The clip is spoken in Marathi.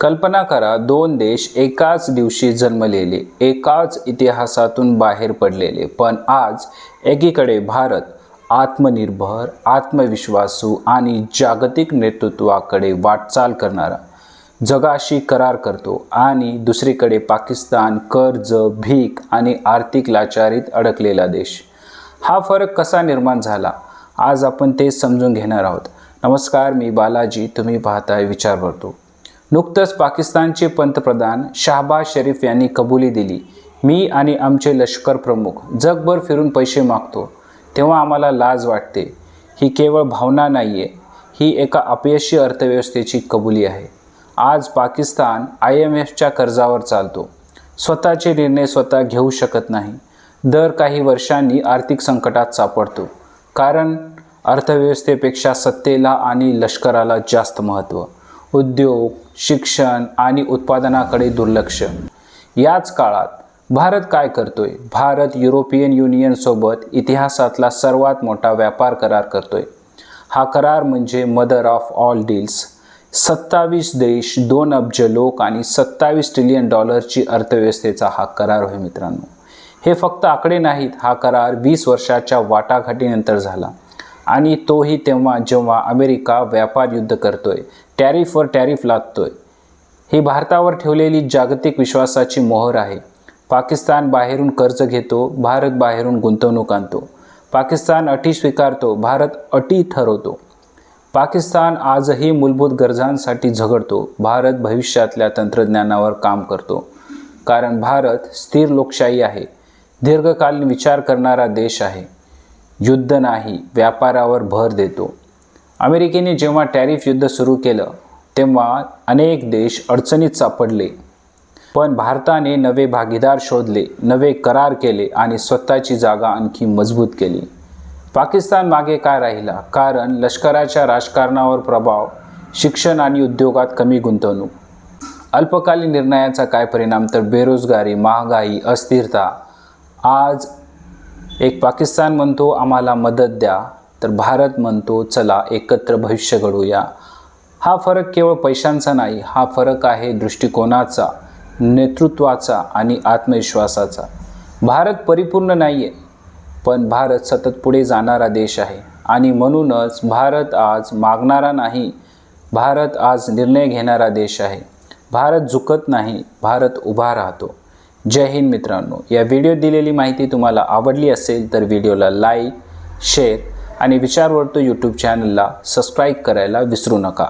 कल्पना करा दोन देश एकाच दिवशी जन्मलेले एकाच इतिहासातून बाहेर पडलेले. पण आज एकीकडे भारत आत्मनिर्भर आत्मविश्वासू आणि जागतिक नेतृत्वाकडे वाटचाल करणारा जगाशी करार करतो आणि दुसरीकडे पाकिस्तान कर्ज भीक आणि आर्थिक लाचारीत अडकलेला देश. हा फरक कसा निर्माण झाला? आज आपण ते समजून घेणार आहोत. नमस्कार मी बालाजी. तुम्ही पाहताय विचार करतो नुकतंच पाकिस्तानचे पंतप्रधान शाहबाज शरीफ यांनी कबुली दिली. मी आणि आमचे लष्कर प्रमुख जगभर फिरून पैसे मागतो. तेव्हा आम्हाला लाज वाटते. ही केवळ भावना नाही आहे ही एका अपयशी अर्थव्यवस्थेची कबुली आहे. आज पाकिस्तान आय एम एफच्या कर्जावर चालतो. स्वतःचे निर्णय स्वतः घेऊ शकत नाही. दर काही वर्षांनी आर्थिक संकटात सापडतो. कारण अर्थव्यवस्थेपेक्षा सत्तेला आणि लष्कराला जास्त महत्त्व. उद्योग शिक्षण आणि उत्पादनाकडे दुर्लक्ष. याच काळात भारत काय करतोय? भारत युरोपियन युनियनसोबत इतिहासातला सर्वात मोठा व्यापार करार करतोय. हा करार म्हणजे मदर ऑफ ऑल डील्स. सत्तावीस देश दोन अब्ज लोक आणि सत्तावीस ट्रिलियन डॉलरची अर्थव्यवस्थेचा हा करार होय मित्रांनो. हे फक्त आकडे नाहीत. हा करार वीस वर्षाच्या वाटाघाटीनंतर झाला. आणि तोही तेव्हा जेव्हा अमेरिका व्यापार युद्ध करतोय टॅरिफवर टॅरिफ लादतोय. ही भारतावर ठेवलेली जागतिक विश्वासाची मोहर आहे. पाकिस्तान बाहेरून कर्ज घेतो भारत बाहेरून गुंतवणूक आणतो. पाकिस्तान अटी स्वीकारतो भारत अटी ठरवतो. पाकिस्तान आजही मूलभूत गरजांसाठी झगडतो भारत भविष्यातल्या तंत्रज्ञानावर काम करतो. कारण भारत स्थिर लोकशाही आहे. दीर्घकालीन विचार करणारा देश आहे. युद्ध नाही व्यापारावर भर देतो. अमेरिकेने जेव्हा टॅरिफ युद्ध सुरू केलं तेव्हा अनेक देश अडचणीत सापडले. पण भारताने नवे भागीदार शोधले नवे करार केले आणि स्वतःची जागा आणखी मजबूत केली. पाकिस्तान मागे काय राहिला? कारण लष्कराच्या राजकारणावर प्रभाव शिक्षण आणि उद्योगात कमी गुंतवणूक. अल्पकालीन निर्णयाचा काय परिणाम? तर बेरोजगारी महागाई अस्थिरता. आज एक पाकिस्तान म्हणतो आम्हाला मदत द्या. तर भारत म्हणतो चला एकत्र भविष्य घडूया हा फरक केवळ पैशांचा नाही हा फरक आहे दृष्टिकोनाचा नेतृत्वाचा आणि आत्मविश्वासाचा. भारत परिपूर्ण नाही आहे पण भारत सतत पुढे जाणारा देश आहे. आणि म्हणूनच भारत आज मागणारा नाही भारत आज निर्णय घेणारा देश आहे. भारत झुकत नाही भारत उभा राहतो. जय हिंद मित्रांनो. या व्हिडिओ दिलेली माहिती तुम्हाला आवडली असेल तर व्हिडिओला लाईक शेअर आणि विचारवर्तू यूट्यूब चॅनलला सबस्क्राईब करायला विसरू नका.